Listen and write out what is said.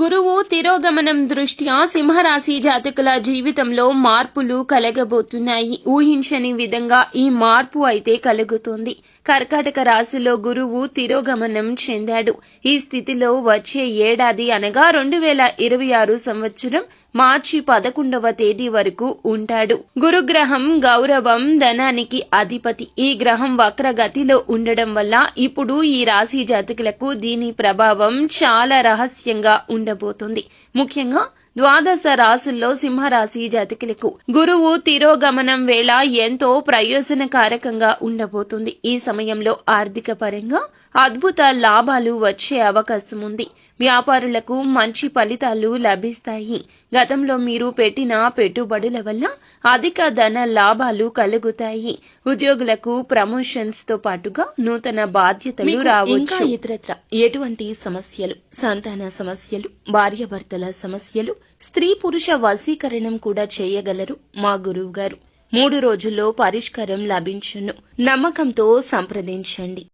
గురువు తిరోగమనం దృష్ట్యా సింహరాశి జాతకుల జీవితంలో మార్పులు కలగబోతున్నాయి. ఊహించని విధంగా ఈ మార్పు అయితే కలుగుతుంది. కర్కాటక రాశిలో గురువు తిరోగమనం చెందాడు. ఈ స్థితిలో వచ్చే ఏడాది అనగా రెండు వేల ఇరవై ఆరు సంవత్సరం మార్చి పదకొండవ తేదీ వరకు ఉంటాడు. గురుగ్రహం గౌరవం ధనానికి అధిపతి. ఈ గ్రహం వక్రగతిలో ఉండడం వల్ల ఇప్పుడు ఈ రాశి జాతకులకు దీని ప్రభావం చాలా రహస్యంగా ఉండబోతుంది. ముఖ్యంగా ద్వాదశ రాశుల్లో సింహరాశి జాతకులకు గురువు తిరోగమనం వేళ ఎంతో ప్రయోజనకారకంగా ఉండబోతుంది. ఈ సమయంలో ఆర్థిక పరంగా అద్భుత లాభాలు వచ్చే అవకాశం ఉంది. వ్యాపారులకు మంచి ఫలితాలు లభిస్తాయి. గతంలో మీరు పెట్టిన పెట్టుబడుల వల్ల అధిక ధన లాభాలు కలుగుతాయి. ఉద్యోగులకు ప్రమోషన్స్తో పాటుగా నూతన బాధ్యతలు ఇంకా రావచ్చు. ఇతరత్ర ఎటువంటి సమస్యలు సంతాన సమస్యలు భార్యాభర్తల సమస్యలు స్త్రీ పురుష వశీకరణం కూడా చేయగలరు మా గురువు గారు మూడు రోజుల్లో పరిష్కారం లభించును. నమ్మకంతో సంప్రదించండి.